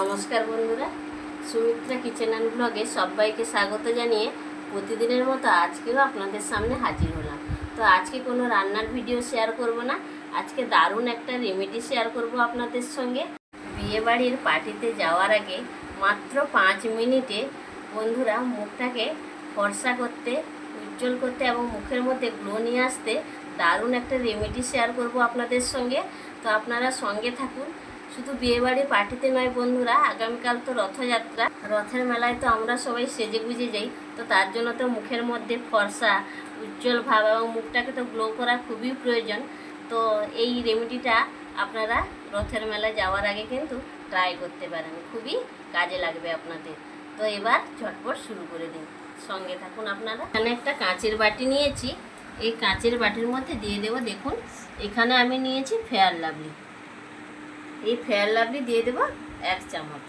নমস্কার বন্ধুরা, Sumitra kitchen and ব্লগে সবাইকে স্বাগত জানিয়ে প্রতিদিনের মতো আজকেও আপনাদের সামনে হাজির হলাম। তো আজকে কোনো রান্নার ভিডিও শেয়ার করব না, আজকে দারুণ একটা রেমেডি শেয়ার করব আপনাদের সঙ্গে। বিয়েবাড়ির পার্টিতে যাওয়ার আগে মাত্র পাঁচ মিনিটে বন্ধুরা মুখটাকে ফর্সা করতে, উজ্জ্বল করতে এবং মুখের মধ্যে গ্লো নিয়ে আসতে দারুণ একটা রেমেডি শেয়ার করব আপনাদের সঙ্গে। তো আপনারা সঙ্গে থাকুন শুধু বিয়েবাড়ি পার্টিতে নয় বন্ধুরা, আগামীকাল তো রথযাত্রা। রথের মেলায় তো আমরা সবাই সেজে গুজে যাই, তো তার জন্য তো মুখের মধ্যে ফর্সা, উজ্জ্বল ভাব এবং মুখটাকে তো গ্লো করা খুবই প্রয়োজন। তো এই রেমেডিটা আপনারা রথের মেলায় যাওয়ার আগে কিন্তু ট্রাই করতে পারেন। খুবই কাজে লাগবে আপনাদের। তো এবার ঝটপট শুরু করে দিন সঙ্গে থাকুন আপনারা। এখানে একটা কাঁচের বাটি নিয়েছি। এই কাঁচের বাটির মধ্যে দিয়ে দেবো, দেখুন। এখানে আমি নিয়েছি ফেয়ার লাভলি এই ফেয়ার লাভলি দিয়ে দেবো এক চামচ।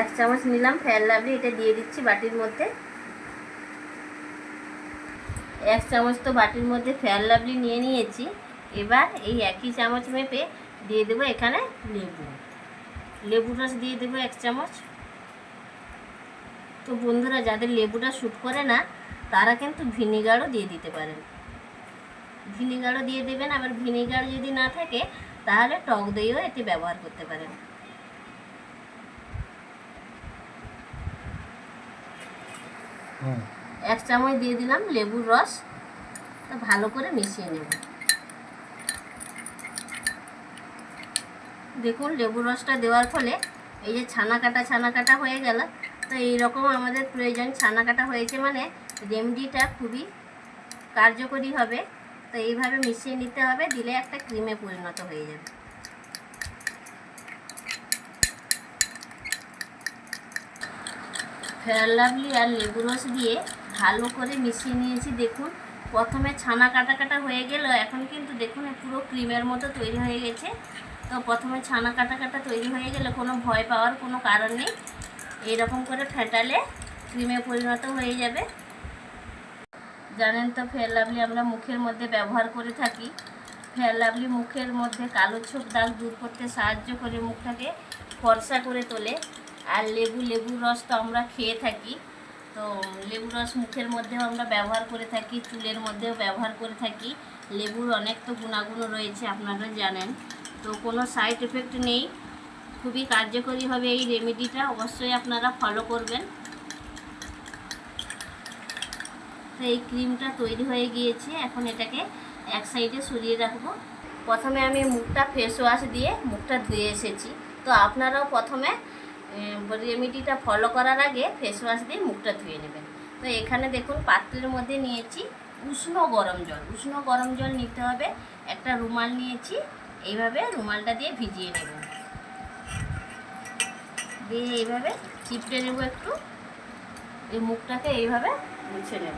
এক চামচ নিলাম ফেয়ার লাভলি, এটা দিয়ে দিচ্ছি বাটির মধ্যে। এক চামচ তো বাটির মধ্যে ফেয়ার লাভলি নিয়ে নিয়েছি। এবার এই একই চামচ মেপে দিয়ে দেবো এখানে লেবু। লেবু রস দিয়ে দেবো এক চামচ। তো বন্ধুরা যাদের লেবুটা শ্যুট করে না তারা কিন্তু ভিনিগারও দিয়ে দিতে পারেন। ভিনিগারও দিয়ে দেবেন। আবার ভিনিগার যদি না থাকে তাহলে টক দইও এতে ব্যবহার করতে পারেন। এক চামচ দিয়ে দিলাম লেবুর রস। তো ভালো করে মিশিয়ে নেব। দেখুন লেবুর রসটা দেওয়ার ফলে এই যে ছানা কাটা ছানা কাটা হয়ে গেল। তো এইরকম আমাদের প্রয়োজন। ছানা কাটা হয়েছে মানে রেমডিটা খুবই কার্যকরী হবে। তো এইভাবে মিশিয়ে নিতে হবে, দিলে একটা ক্রিমে পরিণত হয়ে যাবে। ফেয়ার লাভলি আর লেবু রস দিয়ে ভালো করে মিশিয়ে নিয়েছি, দেখুন। প্রথমে ছানা কাটা কাটা হয়ে গেল, এখন কিন্তু দেখুন পুরো ক্রিমের মতো তৈরি হয়ে গেছে। তো প্রথমে ছানা কাটা কাটা তৈরি হয়ে গেলে কোনো ভয় পাওয়ার কোনো কারণ নেই। এইরকম করে ফেটালে ক্রিমে পরিণত হয়ে যাবে। জানেন তো ফেয়ার লাভলি আমরা মুখের মধ্যে ব্যবহার করে থাকি। ফেয়ার লাভলি মুখের মধ্যে কালো ছোপ দাগ দূর করতে সাহায্য করে মুখটাকে ফর্সা করে তোলে। আর লেবু লেবুর রস তো আমরা খেয়ে থাকি। তো লেবু রস মুখের মধ্যেও আমরা ব্যবহার করে থাকি, চুলের মধ্যেও ব্যবহার করে থাকি। লেবুর অনেক তো গুণাগুণ রয়েছে আপনারা জানেন। তো কোনো সাইড এফেক্ট নেই। খুবই কার্যকরী হবে এই রেমেডিটা, অবশ্যই আপনারা ফলো করবেন। তো এই ক্রিমটা তৈরি হয়ে গিয়েছে, এখন এটাকে এক সাইডে সরিয়ে রাখব। প্রথমে আমি মুখটা ফেস ওয়াশ দিয়ে মুখটা ধুয়ে এসেছি। তো আপনারাও প্রথমে রেমেডিটা ফলো করার আগে ফেস ওয়াশ দিয়ে মুখটা ধুয়ে নেবেন। তো এখানে দেখুন, পাত্রের মধ্যে নিয়েছি উষ্ণ গরম জল। উষ্ণ গরম জল নিতে হবে। একটা রুমাল নিয়েছি, এইভাবে রুমালটা দিয়ে ভিজিয়ে নেব দিয়ে এইভাবে চিপটে নেব একটু। এই মুখটাকে এইভাবে মুছে নেব।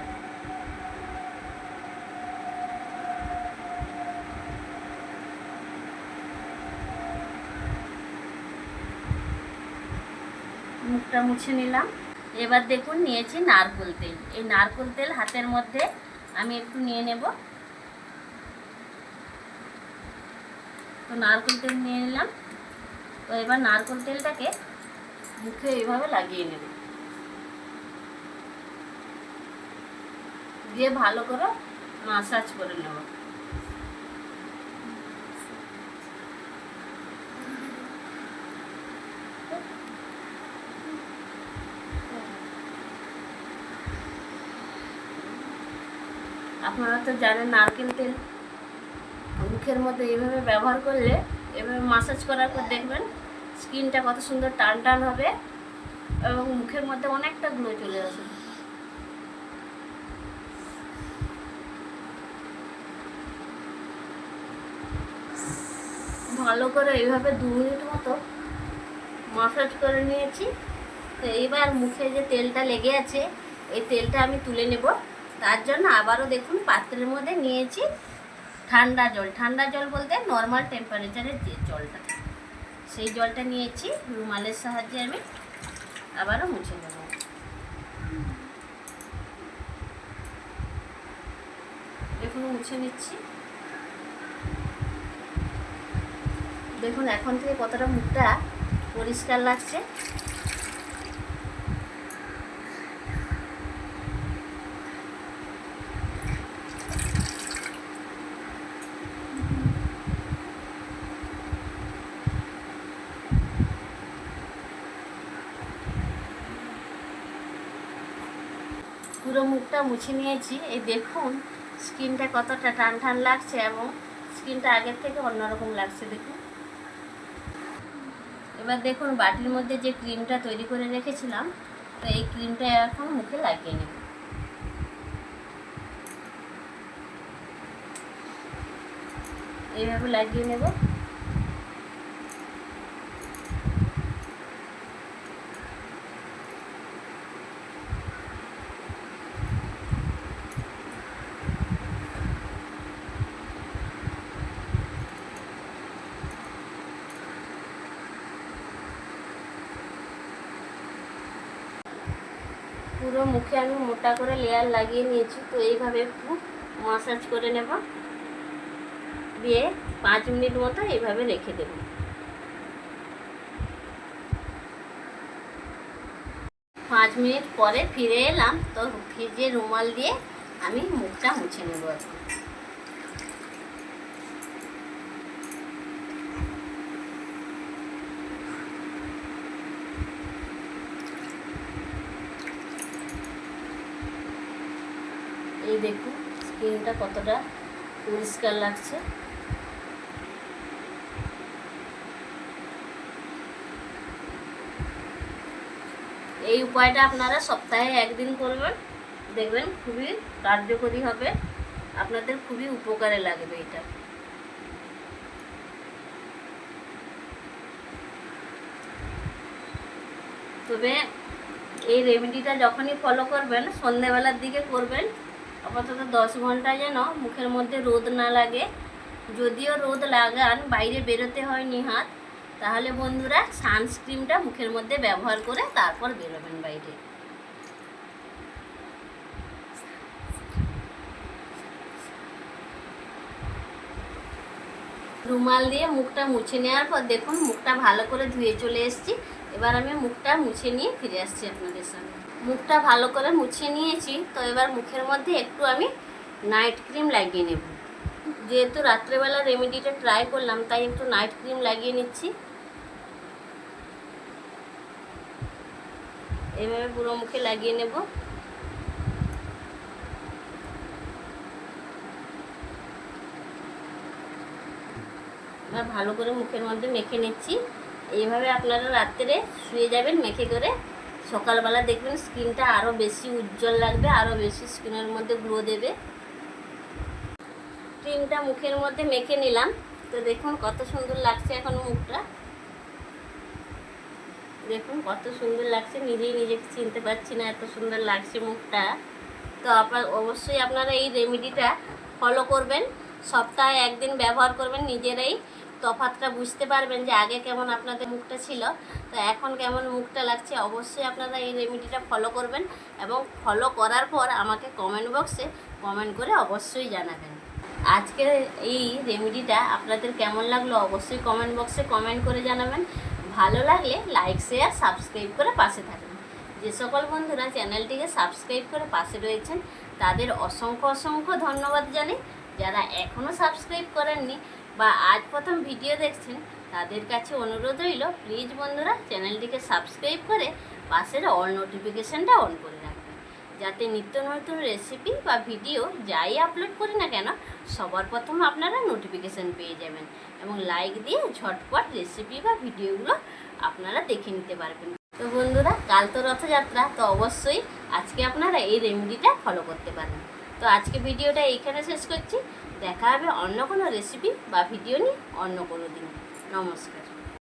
মুখটা মুছে নিলাম। এবার দেখুন, নিয়েছি নারকোল তেল। এই নারকোল তেল হাতের মধ্যে আমি একটু নিয়ে নেব। তো নারকোল তেল নিয়ে নিলাম। তো এবার নারকোল তেলটাকে মুখে এইভাবে লাগিয়ে নেব। দিয়ে ভালো করে মাসাজ করে নেব। আপনারা তো জানেন নারকেল তেল। মুখের মধ্যে এইভাবে ব্যবহার করলে, এভাবে মাসাজ করার পর দেখবেন স্কিনটা কত সুন্দর টান টান হবে এবং মুখের মধ্যে অনেকটা গ্লো চলে আসবে। ভালো করে এইভাবে দু মিনিট মতো মাসাজ করে নিয়েছি। তো এইবার মুখে যে তেলটা লেগে আছে, এই তেলটা আমি তুলে নেব। তার জন্য আবারও দেখুন পাত্রের মধ্যে নিয়েছি ঠান্ডা জল। ঠান্ডা জল বলতে নর্মাল টেম্পারেচারের যে জলটা। সেই জলটা নিয়েছি, রুমালের সাহায্যে আমি আবারও মুছে নেব। দেখুন, মুছে নিচ্ছি। দেখুন, এখন থেকে কতটা মুখটা পরিষ্কার লাগছে। পুরো মুখটা মুছে নিয়েছি। এই দেখুন, স্কিনটা কতটা টান টান লাগছে এবং স্কিনটা আগের থেকে অন্যরকম লাগছে, দেখুন। এবার দেখুন, বাটির মধ্যে যে ক্রিমটা তৈরি করে রেখেছিলাম, তো এই ক্রিমটা এখন মুখে লাগিয়ে নেব। এইভাবে লাগিয়ে নেব। পুরো মুখে আমি মোটা করে লেয়ার লাগিয়ে নিয়েছি, তো এইভাবে একটু মাসাজ করে নেব। দিয়ে পাঁচ মিনিট মতো এইভাবে রেখে দেব। পাঁচ মিনিট পরে ফিরে এলাম, তো ভিজে রুমাল দিয়ে আমি মুখটা মুছে নেব এখন এই দেখুন স্কিনটা কতটা পরিষ্কার লাগছে। এই উপায়টা আপনারা সপ্তাহে একদিন করবেন। দেখবেন খুবই কার্যকরী হবে। আপনাদের খুবই উপকারে লাগবে এটা। তবে এই রেমেডিটা যখনই ফলো করবেন, সন্ধেবেলার দিকে করবেন আপাতত দশ ঘণ্টা যেন মুখের মধ্যে রোদ না লাগে। যদিও রোদ লাগান, বাইরে বেরোতে হয় নিহাত। তাহলে বন্ধুরা সানস্ক্রিনটা মুখের মধ্যে ব্যবহার করে তারপর বেরোবেন বাইরে। রুমাল দিয়ে মুখটা মুছে নেওয়ার পর দেখুন, মুখটা ভালো করে ধুয়ে চলে এসেছি। এবার আমি মুখটা মুছে নিয়ে ফিরে আসছি আপনাদের সামনে। মুখটা ভালো করে মুছে নিয়েছি, তো এবার মুখের মধ্যে একটু আমি নাইট ক্রিম লাগিয়ে নেব। যেহেতু রাত্রেবেলা রেমেডিটা ট্রাই করলাম, তাই একটু নাইট ক্রিম লাগিয়ে নিচ্ছি। এভাবে পুরো মুখে লাগিয়ে নেব। এবার ভালো করে মুখের মধ্যে মেখে নিচ্ছি। এইভাবে আপনারা রাত্রে শুয়ে যাবেন, মেখে করে সকালবেলা দেখবেন স্কিনটা আরও বেশি উজ্জ্বল লাগবে আরও বেশি স্কিনের মধ্যে গ্লো দেবে। ক্রিমটা মুখের মধ্যে মেখে নিলাম। তো দেখুন কত সুন্দর লাগছে এখন মুখটা। দেখুন কত সুন্দর লাগছে, নিজেই নিজেকে চিনতে পারছি না এত সুন্দর লাগছে মুখটা। তো আপনার অবশ্যই আপনারা এই রেমেডিটা ফলো করবেন। সপ্তাহে একদিন ব্যবহার করবেন নিজেরাই তফাতটা বুঝতে পারবেন যে আগে কেমন আপনাদের মুখটা ছিল। তো এখন কেমন মুখটা লাগছে অবশ্যই আপনারা এই রেমেডিটা ফলো করবেন এবং ফলো করার পর আমাকে কমেন্ট বক্সে কমেন্ট করে অবশ্যই জানাবেন। আজকের এই রেমেডিটা আপনাদের কেমন লাগল অবশ্যই কমেন্ট বক্সে কমেন্ট করে জানাবেন। ভালো লাগলে লাইক শেয়ার সাবস্ক্রাইব করে পাশে থাকবেন। যে সকল বন্ধুরা চ্যানেলটিকে সাবস্ক্রাইব করে পাশে রয়েছেন, তাদের অসংখ্য অসংখ্য ধন্যবাদ জানাই। যারা এখনও সাবস্ক্রাইব করেননি বা আজ প্রথম ভিডিও দেখছেন, তাদের কাছে অনুরোধ রইল প্লিজ বন্ধুরা চ্যানেলটিকে সাবস্ক্রাইব করে পাশের অল নোটিফিকেশানটা অন করে রাখবেন। যাতে নিত্য নতুন রেসিপি বা ভিডিও যাই আপলোড করি না কেন, সবার প্রথম আপনারা নোটিফিকেশান পেয়ে যাবেন এবং লাইক দিয়ে ঝটপট রেসিপি বা ভিডিওগুলো আপনারা দেখে নিতে পারবেন। তো বন্ধুরা, কাল তো রথযাত্রা, তো অবশ্যই আজকে আপনারা এই রেমেডিটা ফলো করতে পারেন। তো আজকে ভিডিওটা এইখানে শেষ করছি। দেখা হবে অন্য কোনো রেসিপি বা ভিডিও নিয়ে অন্য কোনো দিন। নমস্কার।